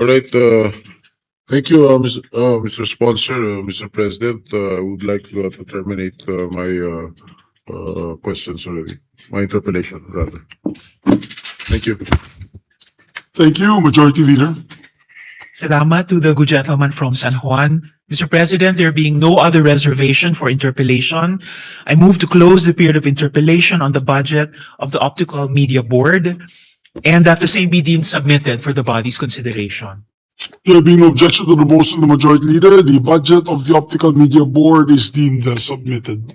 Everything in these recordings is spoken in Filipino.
All right, uh, thank you, uh, Mr. Uh, Mr. Sponsor, uh, Mr. President. Uh, I would like uh, to terminate, uh, my, uh, uh, questions already, my interpellation, rather. Thank you. Thank you, Majority Leader. Salamat to the good gentleman from San Juan. Mr. President, there being no other reservation for interpellation, I move to close the period of interpellation on the budget of the Optical Media Board and that the same be deemed submitted for the body's consideration. There being no objection to the motion of the Majority Leader, the budget of the Optical Media Board is deemed uh, submitted.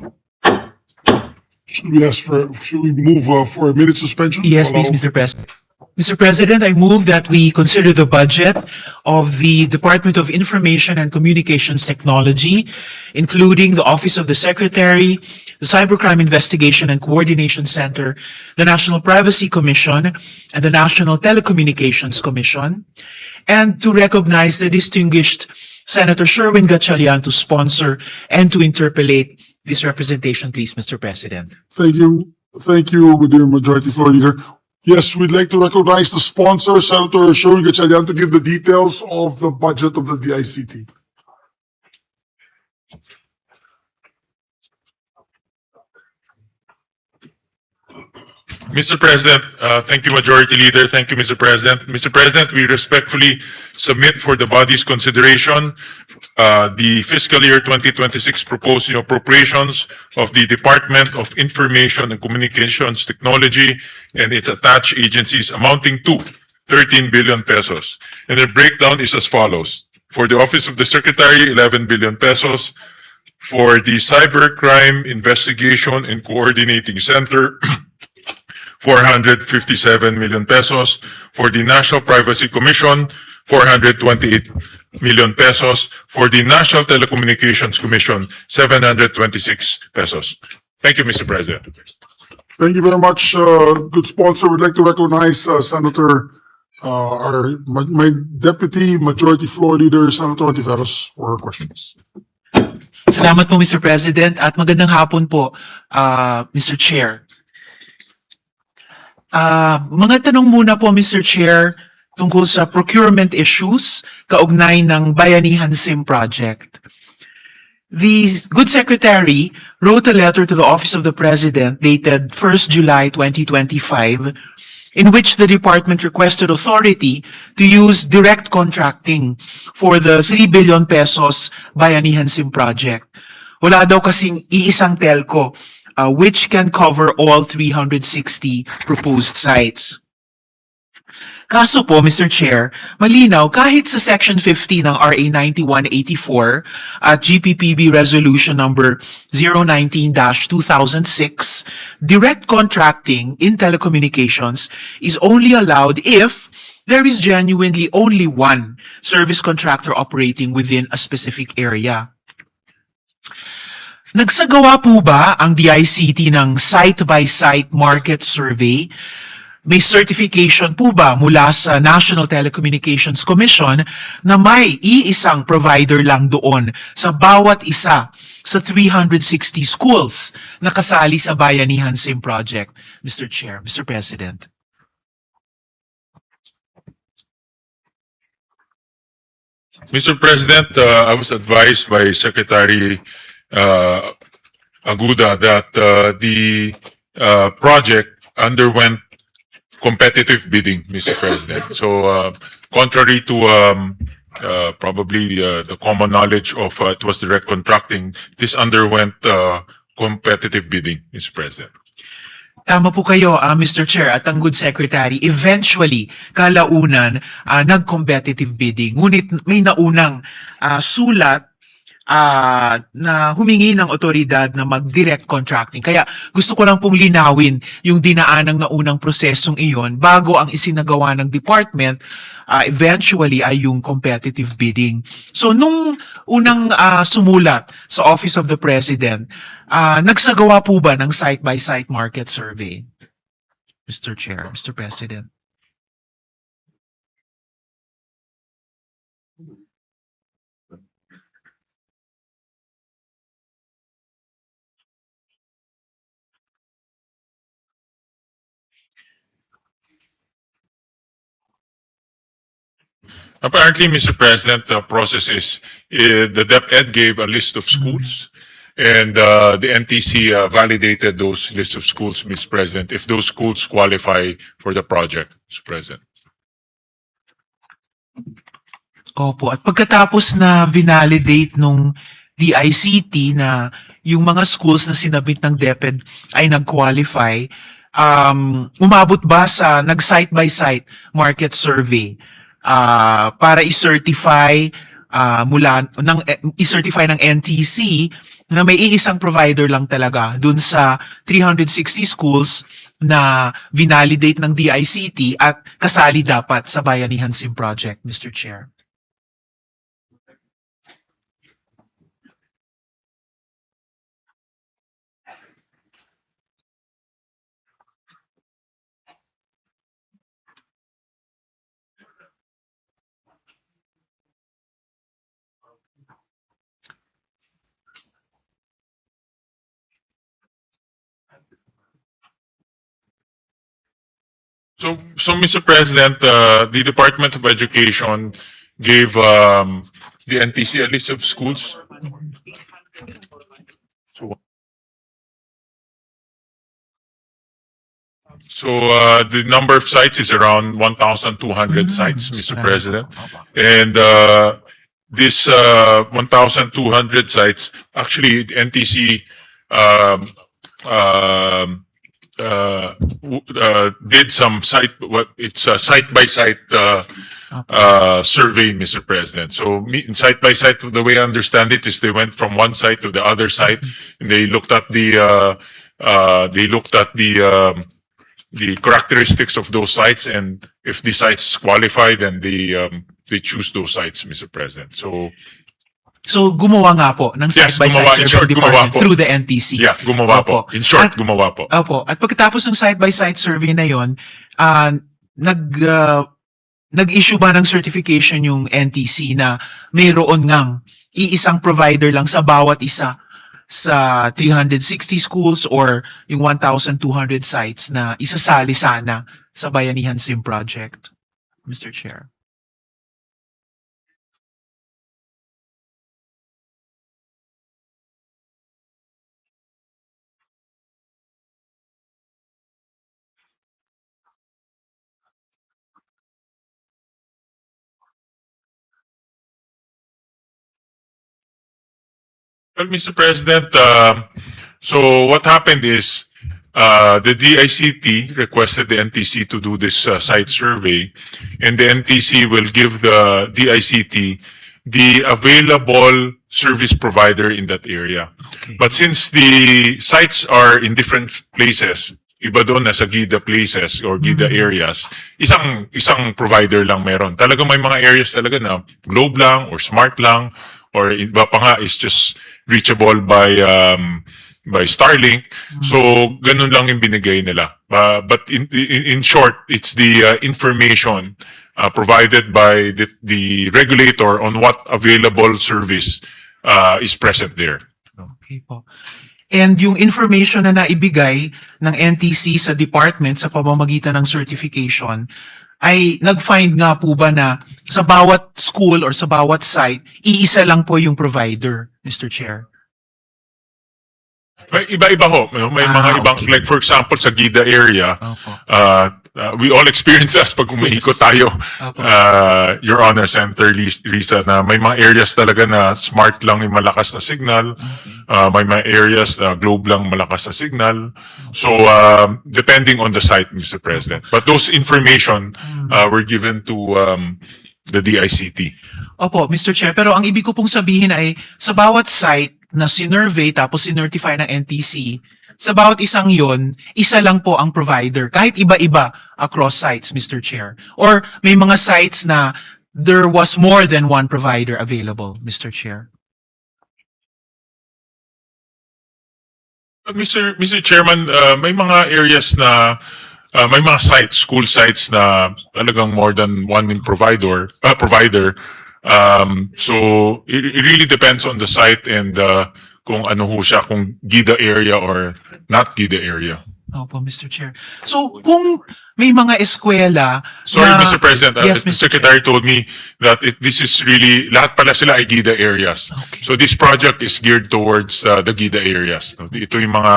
Should we ask for, should we move uh, for a minute suspension? Yes, please, Allow- Mr. President. Mr. President, I move that we consider the budget of the Department of Information and Communications Technology, including the Office of the Secretary, the Cybercrime Investigation and Coordination Center, the National Privacy Commission, and the National Telecommunications Commission, and to recognize the distinguished Senator Sherwin Gatchalian to sponsor and to interpolate this representation, please, Mr. President. Thank you, thank you, dear Majority Floor Leader. Yes, we'd like to recognize the sponsor, Senator Sherwin Gatchalian, to give the details of the budget of the DICT. Mr. President, uh, thank you, Majority Leader. Thank you, Mr. President. Mr. President, we respectfully submit for the body's consideration uh, the fiscal year 2026 proposed new appropriations of the Department of Information and Communications Technology and its attached agencies amounting to 13 billion pesos. And the breakdown is as follows. For the Office of the Secretary, 11 billion pesos. For the Cybercrime Investigation and Coordinating Center, 457 million pesos. For the National Privacy Commission, 428 million pesos. For the National Telecommunications Commission, 726 pesos. Thank you, Mr. President. Thank you very much, uh, good sponsor. We'd like to recognize uh, Senator, uh, our, my, my Deputy Majority Floor Leader, Senator Ontiveros, for her questions. Salamat po, Mr. President, at magandang hapon po, ah, Mr. Chair. Ah, mga tanong muna po, Mr. Chair, tungkol sa procurement issues kaugnay ng Bayanihan SIM project. The Good Secretary wrote a letter to the Office of the President dated 1st July 2025 in which the department requested authority to use direct contracting for the 3 billion pesos Bayanihan SIM project. Wala daw kasing iisang telco uh, which can cover all 360 proposed sites. Kaso po, Mr. Chair, malinaw kahit sa Section 50 ng RA 9184 at GPPB Resolution number 019-2006, direct contracting in telecommunications is only allowed if there is genuinely only one service contractor operating within a specific area. Nagsagawa po ba ang DICT ng site-by-site market survey? May certification po ba mula sa National Telecommunications Commission na may iisang provider lang doon sa bawat isa sa 360 schools na kasali sa Bayanihan SIM project? Mr. Chair, Mr. President. Mr. President, uh, I was advised by Secretary uh, Aguda that uh, the uh, project underwent competitive bidding, Mr. President. So uh, contrary to um, uh, probably uh, the common knowledge of uh, it was direct contracting, this underwent uh, competitive bidding, Mr. President. Tama po kayo, ah, Mr. Chair at ang good secretary. Eventually, kalaunan, ah, nag-competitive bidding. Ngunit may naunang ah, sulat ah, na humingi ng otoridad na mag-direct contracting. Kaya gusto ko lang pong linawin yung dinaanang naunang prosesong iyon bago ang isinagawa ng department ah, eventually ay yung competitive bidding. So nung unang ah, sumulat sa Office of the President, ah, nagsagawa po ba ng site-by-site market survey? Mr. Chair, Mr. President. Apparently, Mr. President, the process is, uh, the DepEd gave a list of schools. And, uh, the NTC uh, validated those list of schools, Mr. President, if those schools qualify for the project, Mr. President. Opo. At pagkatapos na vinalidate nung DICT na yung mga schools na sinabit ng DepEd ay nag-qualify, um, umabot ba sa nag-site-by-site market survey ah, para i-certify ah, mula ng eh, i-certify ng NTC na may iisang provider lang talaga dun sa 360 schools na vinalidate ng DICT at kasali dapat sa Bayanihan Sim Project, Mr. Chair. So, so Mr. President, uh, the Department of Education gave, um, the NTC a list of schools. So, so, uh, the number of sites is around one thousand two hundred sites, Mr. President. And, uh, this, uh, one thousand two hundred sites, actually, the NTC, um, um, uh, uh, did some site, what, it's a site by site, uh, uh, survey, Mr. President. So me, site by site, the way I understand it is they went from one site to the other site and they looked at the, uh, uh, they looked at the, um, the characteristics of those sites and if the sites qualify, then they, um, they choose those sites, Mr. President. So, So gumawa nga po ng Yes, side-by-side survey short, department po. through the NTC. yeah, gumawa po. Opo. In short, At- gumawa po. Opo. At pagkatapos ng side-by-side survey na yon, ah, nag ah, nag-issue ba ng certification yung NTC na mayroon ngang iisang provider lang sa bawat isa sa 360 schools or yung 1,200 sites na isasali sana sa Bayanihan Sim Project, Mr. Chair. Well, Mr. President, um, so what happened is, uh, the DICT requested the NTC to do this uh, site survey, and the NTC will give the DICT the available service provider in that area. Okay. But since the sites are in different places, iba doon nasa GIDA places or GIDA areas, isang isang provider lang meron. Talaga may mga areas talaga na Globe lang or Smart lang or iba pa nga is just reachable by um by Starlink. So ganun lang yung binigay nila. Uh, but in, in in short, it's the uh, information uh, provided by the, the regulator on what available service uh, is present there. Okay po. And yung information na naibigay ng NTC sa department sa pamamagitan ng certification, ay nag-find nga po ba na sa bawat school or sa bawat site, iisa lang po yung provider, Mr. Chair? May iba-iba ho. May Ah, mga ibang, okay. like for example, sa GIDA area, Opo. uh, uh, we all experience this pag umihikot Yes. tayo, Opo. uh, Your Honor, Senator Lis- Risa, na may mga areas talaga na smart lang yung malakas na signal. Uh, may mga areas na globe lang malakas na signal. So, um, depending on the site, Mr. President. But those information uh, were given to um, the DICT. Opo, Mr. Chair. Pero ang ibig ko pong sabihin ay sa bawat site na sinurvey tapos sinertify ng NTC, sa bawat isang yon, isa lang po ang provider. Kahit iba-iba across sites, Mr. Chair. Or may mga sites na there was more than one provider available, Mr. Chair. Mr. Mr. Chairman, uh, may mga areas na uh, may mga sites, school sites na talagang more than one provider, uh, provider. Um, so it, it really depends on the site and uh, kung ano ho siya, kung GIDA area or not GIDA area. Opo, Mr. Chair. So, kung may mga eskwela Sorry, na- Mr. President. Yes, Mr. Secretary told me that it, this is really, lahat pala sila ay GIDA areas. Okay. So this project is geared towards uh, the GIDA areas. No? Ito yung mga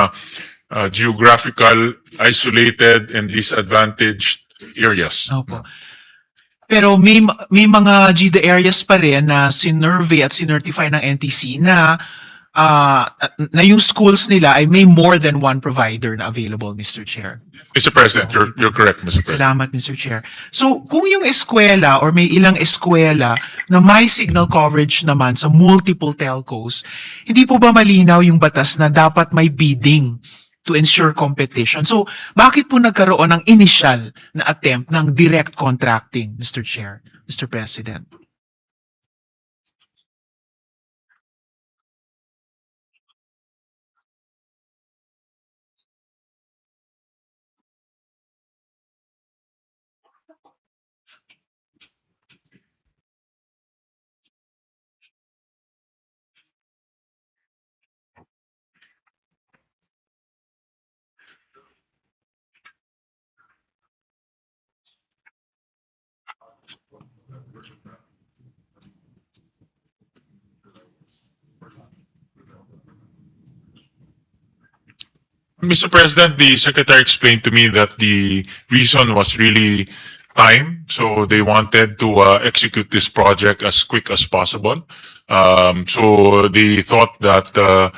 uh, geographical, isolated, and disadvantaged areas. Opo. Pero may may mga GIDA areas pa rin na sinurvey at sinertify ng NTC na ah, na yung schools nila ay may more than one provider na available, Mr. Chair. Mr. President, you're, you're correct, Mr. President. Salamat, Mr. Chair. So, kung yung eskwela or may ilang eskwela na may signal coverage naman sa multiple telcos, hindi po ba malinaw yung batas na dapat may bidding to ensure competition? So, bakit po nagkaroon ng initial na attempt ng direct contracting, Mr. Chair, Mr. President? Mr. President, the secretary explained to me that the reason was really time. So they wanted to uh, execute this project as quick as possible. Um, so they thought that uh,